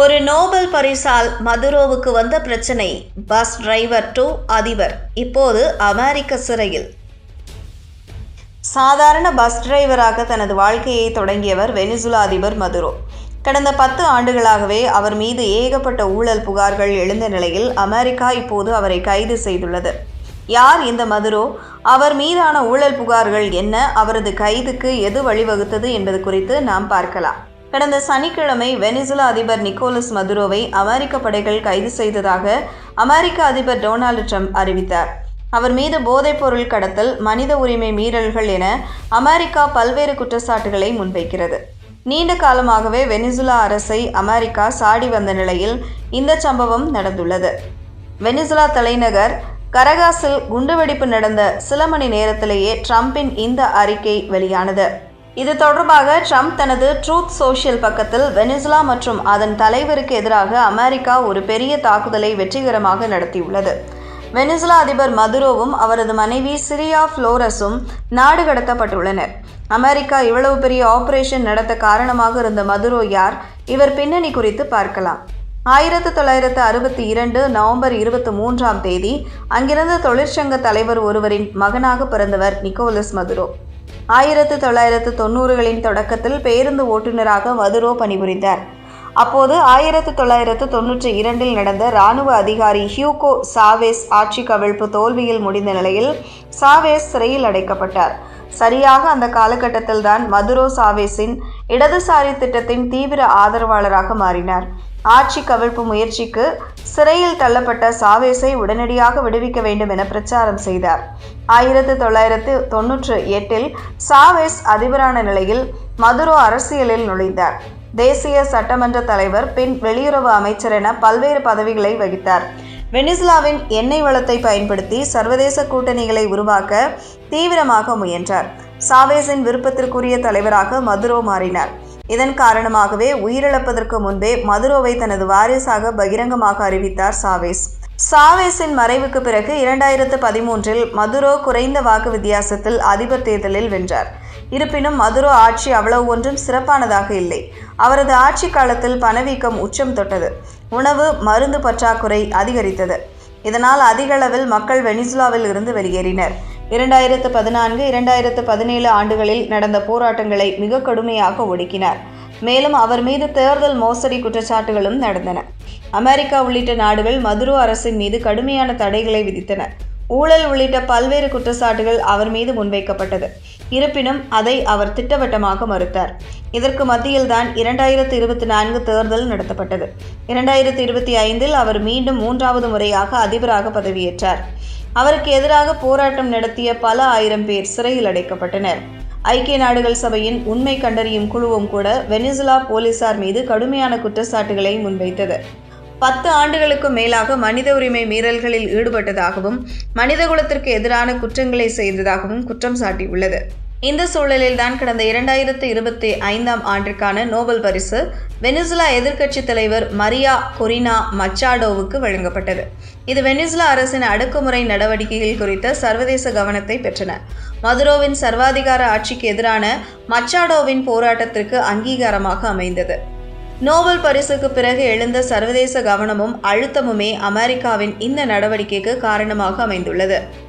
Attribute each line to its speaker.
Speaker 1: ஒரு நோபல் பரிசால் மதுரோவுக்கு வந்த பிரச்சனை. பஸ் டிரைவர் டு அதிபர். இப்போது அமெரிக்க சிறையில். சாதாரண பஸ் டிரைவராக தனது வாழ்க்கையை தொடங்கியவர் வெனிசுலா அதிபர் மதுரோ. கடந்த பத்து ஆண்டுகளாகவே அவர் மீது ஏகப்பட்ட ஊழல் புகார்கள் எழுந்த நிலையில் அமெரிக்கா இப்போது அவரை கைது செய்துள்ளது. யார் இந்த மதுரோ? அவர் மீதான ஊழல் புகார்கள் என்ன? அவரது கைதுக்கு எது வழிவகுத்தது என்பது குறித்து நாம் பார்க்கலாம். கடந்த சனிக்கிழமை வெனிசுலா அதிபர் நிக்கோலஸ் மதுரோவை அமெரிக்க படைகள் கைது செய்ததாக அமெரிக்க அதிபர் டொனால்டு ட்ரம்ப் அறிவித்தார். அவர் மீது போதைப்பொருள் கடத்தல் மனித உரிமை மீறல்கள் என அமெரிக்கா பல்வேறு குற்றச்சாட்டுகளை முன்வைக்கிறது. நீண்ட காலமாகவே வெனிசுலா அரசை அமெரிக்கா சாடி வந்த நிலையில் இந்த சம்பவம் நடந்துள்ளது. வெனிசுலா தலைநகர் கரகாஸில் குண்டுவெடிப்பு நடந்த சில மணி நேரத்திலேயே ட்ரம்பின் இந்த அறிக்கை வெளியானது. இது தொடர்பாக ட்ரம்ப் தனது ட்ரூத் சோஷியல் பக்கத்தில் வெனிசுலா மற்றும் அதன் தலைவருக்கு எதிராக அமெரிக்கா ஒரு பெரிய தாக்குதலை வெற்றிகரமாக நடத்தியுள்ளது. வெனிசுலா அதிபர் மதுரோவும் அவரது மனைவி சிரியா ஃப்ளோரஸும் நாடு கடத்தப்பட்டுள்ளனர். அமெரிக்கா இவ்வளவு பெரிய ஆபரேஷன் நடத்த காரணமாக இருந்த மதுரோ யார்? இவர் பின்னணி குறித்து பார்க்கலாம். ஆயிரத்து தொள்ளாயிரத்து அறுபத்தி இரண்டு நவம்பர் இருபத்தி மூன்றாம் தேதி அங்கிருந்த தொழிற்சங்க தலைவர் ஒருவரின் மகனாக பிறந்தவர் நிக்கோலஸ் மதுரோ. ஆயிரத்து தொள்ளாயிரத்து தொண்ணூறுகளின் தொடக்கத்தில் பேருந்து ஓட்டுநராக மதுரோ பணிபுரிந்தார். அப்போது ஆயிரத்து தொள்ளாயிரத்து தொன்னூற்றி இரண்டில் நடந்த இராணுவ அதிகாரி ஹியூகோ சாவேஸ் ஆட்சி கவிழ்ப்பு தோல்வியில் முடிந்த நிலையில் சாவேஸ் சிறையில் அடைக்கப்பட்டார். சரியாக அந்த காலகட்டத்தில்தான் மதுரோ சாவேஸின் இடதுசாரி திட்டத்தின் தீவிர ஆதரவாளராக மாறினார். ஆட்சி கவிழ்ப்பு முயற்சிக்கு சிறையில் தள்ளப்பட்ட சாவேஸை உடனடியாக விடுவிக்க வேண்டும் என பிரச்சாரம் செய்தார். ஆயிரத்து தொள்ளாயிரத்து தொன்னூற்று எட்டில் சாவேஸ் அதிபரான நிலையில் மதுரோ அரசியலில் நுழைந்தார். தேசிய சட்டமன்ற தலைவர் பின் வெளியுறவு அமைச்சர் என பல்வேறு பதவிகளை வகித்தார். வெனிசுலாவின் எண்ணெய் வளத்தை பயன்படுத்தி சர்வதேச கூட்டணிகளை உருவாக்க தீவிரமாக முயன்றார். சாவேஸின் விருப்பத்திற்குரிய தலைவராக மதுரோ மாறினார். இதன் காரணமாகவே உயிரிழப்பதற்கு முன்பே மதுரோவை தனது வாரிசாக பகிரங்கமாக அறிவித்தார் சாவேஸ். சாவேஸின் மறைவுக்கு பிறகு இரண்டாயிரத்து பதிமூன்றில் மதுரோ குறைந்த வாக்கு வித்தியாசத்தில் அதிபர் தேர்தலில் வென்றார். இருப்பினும் மதுரோ ஆட்சி அவ்வளவு ஒன்றும் சிறப்பானதாக இல்லை. அவரது ஆட்சி காலத்தில் பணவீக்கம் உச்சம் தொட்டது. உணவு மருந்து பற்றாக்குறை அதிகரித்தது. இதனால் அதிகளவில் மக்கள் வெனிசுலாவில் இருந்து வெளியேறினர். இரண்டாயிரத்து பதினான்கு இரண்டாயிரத்து பதினேழு ஆண்டுகளில் நடந்த போராட்டங்களை மிக கடுமையாக ஒடுக்கினார். மேலும் அவர் மீது தேர்தல் மோசடி குற்றச்சாட்டுகளும் நடந்தன. அமெரிக்கா உள்ளிட்ட நாடுகள் மதுரோ அரசின் மீது கடுமையான தடைகளை விதித்தன. ஊழல் உள்ளிட்ட பல்வேறு குற்றச்சாட்டுகள் அவர் மீது முன்வைக்கப்பட்டது. இருப்பினும் அதை அவர் திட்டவட்டமாக மறுத்தார். இதற்கு மத்தியில்தான் இரண்டாயிரத்து இருபத்தி நான்கு தேர்தல் நடத்தப்பட்டது. இரண்டாயிரத்து இருபத்தி ஐந்தில் அவர் மீண்டும் மூன்றாவது முறையாக அதிபராக பதவியேற்றார். அவருக்கு எதிராக போராட்டம் நடத்திய பல ஆயிரம் பேர் சிறையில் அடைக்கப்பட்டனர். ஐக்கிய நாடுகள் சபையின் உண்மை கண்டறியும் குழுவும் கூட வெனிசுலா போலீசார் மீது கடுமையான குற்றச்சாட்டுகளை முன்வைத்தது. பத்து ஆண்டுகளுக்கும் மேலாக மனித உரிமை மீறல்களில் ஈடுபட்டதாகவும் மனிதகுலத்திற்கு எதிரான குற்றங்களை செய்ததாகவும் குற்றம் சாட்டியுள்ளது. இந்த சூழலில்தான் கடந்த இரண்டாயிரத்து இருபத்தி ஐந்தாம் ஆண்டிற்கான நோபல் பரிசு வெனிசுலா எதிர்க்கட்சித் தலைவர் மரியா கொரினா மச்சாடோவுக்கு வழங்கப்பட்டது. இது வெனிசுலா அரசின் அடக்குமுறை நடவடிக்கைகள் குறித்த சர்வதேச கவனத்தை பெற்றன. மதுரோவின் சர்வாதிகார ஆட்சிக்கு எதிரான மச்சாடோவின் போராட்டத்திற்கு அங்கீகாரமாக அமைந்தது. நோபல் பரிசுக்கு பிறகு எழுந்த சர்வதேச கவனமும் அழுத்தமுமே அமெரிக்காவின் இந்த நடவடிக்கைக்கு காரணமாக அமைந்துள்ளது.